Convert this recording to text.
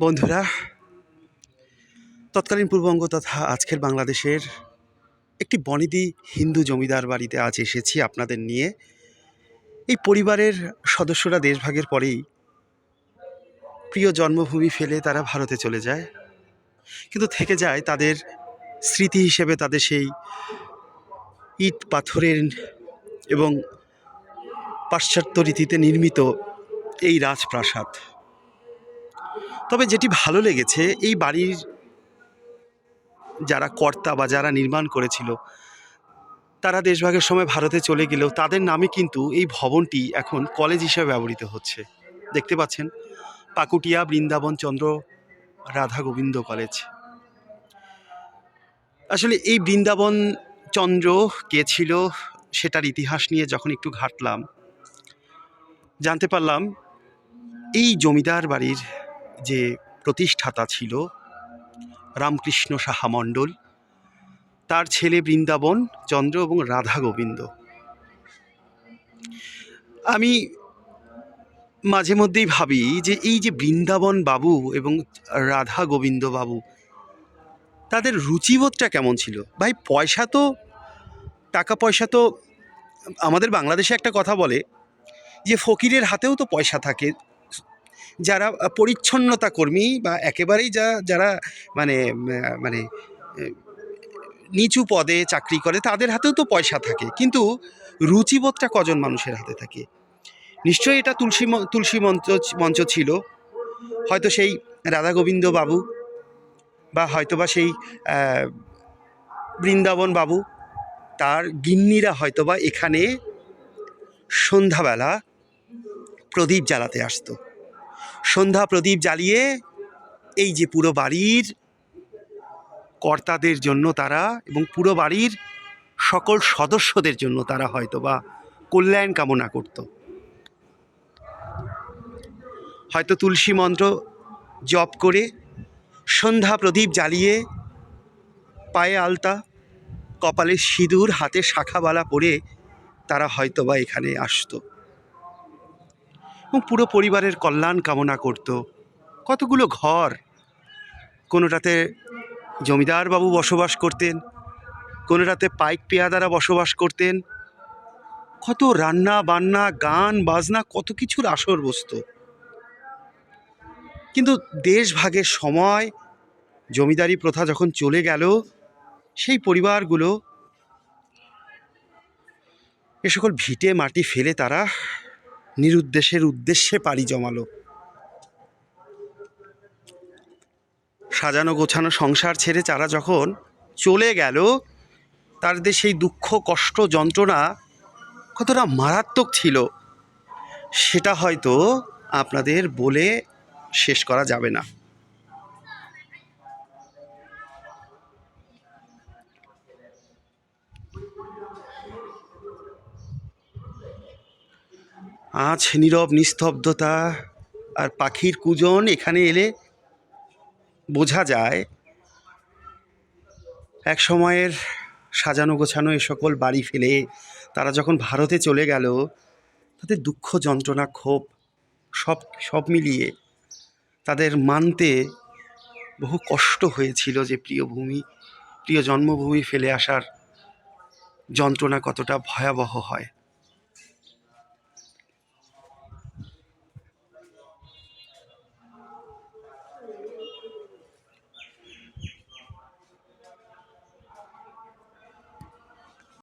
বন্ধুরা, তৎকালীন পূর্ববঙ্গ তথা আজকের বাংলাদেশের একটি বনেদি হিন্দু জমিদার বাড়িতে আজ এসেছি আপনাদের নিয়ে। এই পরিবারের সদস্যরা দেশভাগের পরেই প্রিয় জন্মভূমি ফেলে তারা ভারতে চলে যায়। কিন্তু থেকে যায় তাদের স্মৃতি হিসেবে তাদের সেই ইট পাথরের এবং পাশ্চাত্য রীতিতে নির্মিত এই রাজপ্রাসাদ। তবে যেটি ভালো লেগেছে, এই বাড়ির যারা কর্তা বা যারা নির্মাণ করেছিল, তারা দেশভাগের সময় ভারতে চলে গেলেও তাদের নামে কিন্তু এই ভবনটি এখন কলেজ হিসেবে ব্যবহৃত হচ্ছে। দেখতে পাচ্ছেন, পাকুটিয়া বৃন্দাবন চন্দ্র রাধা গোবিন্দ কলেজ। আসলে এই বৃন্দাবন চন্দ্র কে ছিল সেটার ইতিহাস নিয়ে যখন একটু ঘাটলাম, জানতে পারলাম, এই জমিদার বাড়ির যে প্রতিষ্ঠাতা ছিল রামকৃষ্ণ সাহা মণ্ডল, তার ছেলে বৃন্দাবন, চন্দ্র এবং রাধা গোবিন্দ। আমি মাঝে মধ্যেই ভাবি যে এই যে বৃন্দাবন বাবু এবং রাধা গোবিন্দ বাবু, তাদের রুচিবোধটা কেমন ছিল? ভাই, পয়সা তো, টাকা পয়সা তো, আমাদের বাংলাদেশে একটা কথা বলে যে ফকিরের হাতেও তো পয়সা থাকে। যারা পরিচ্ছন্নতা কর্মী বা একেবারেই যা, যারা মানে মানে নিচু পদে চাকরি করে, তাদের হাতেও তো পয়সা থাকে। কিন্তু রুচিবোধটা কজন মানুষের হাতে থাকে? নিশ্চয়ই এটা তুলসী তুলসী মঞ্চ মঞ্চ ছিল। হয়তো সেই রাধা গোবিন্দ বাবু বা হয়তোবা সেই বৃন্দাবন বাবু, তার গিন্নিরা হয়তোবা এখানে সন্ধ্যাবেলা প্রদীপ জ্বালাতে আসতো। সন্ধ্যা প্রদীপ জ্বালিয়ে এই যে পুরো বাড়ির কর্তাদের জন্য তারা এবং পুরো বাড়ির সকল সদস্যদের জন্য তারা হয়তো বা কল্যাণ কামনা করত। হয়তো তুলসী মন্ত্র জপ করে সন্ধ্যা প্রদীপ জ্বালিয়ে পায়ে আলতা, কপালে সিঁদুর, হাতে শাখাবালা পরে তারা হয়তোবা এখানে আসতো। এবং পুরো পরিবারের কল্যাণ কামনা করত। কতগুলো ঘর। কোনোটাতে জমিদারবাবু বসবাস করতেন, কোনোটাতে পাইক পেয়াদারা বসবাস করতেন। কত রান্না বান্না, গান, বাজনা, কত কিছুর আসর বসত। কিন্তু দেশভাগের সময় জমিদারি প্রথা যখন চলে গেল, সেই পরিবারগুলো এ সকল ভিটে মাটি ফেলে তারা নিরুদ্দেশের উদ্দেশ্যে পাড়ি জমালো। সাজানো গোছানো সংসার ছেড়ে তারা যখন চলে গেল তাদের সেই দুঃখ, কষ্ট, যন্ত্রণা কতটা মারাত্মক ছিল, সেটা হয়তো আপনাদের বলে শেষ করা যাবে না। আজ নীরব নিস্তব্ধতা আর পাখির কুজন এখানে এলে বোঝা যায় এক সময়ের সাজানো গোছানো এ সকল বাড়ি ফেলে তারা যখন ভারতে চলে গেল তাদের দুঃখ, যন্ত্রণা, ক্ষোভ সব সব মিলিয়ে তাদের মানতে বহু কষ্ট হয়েছিল যে প্রিয় ভূমি, প্রিয় জন্মভূমি ফেলে আসার যন্ত্রণা কতটা ভয়াবহ হয়।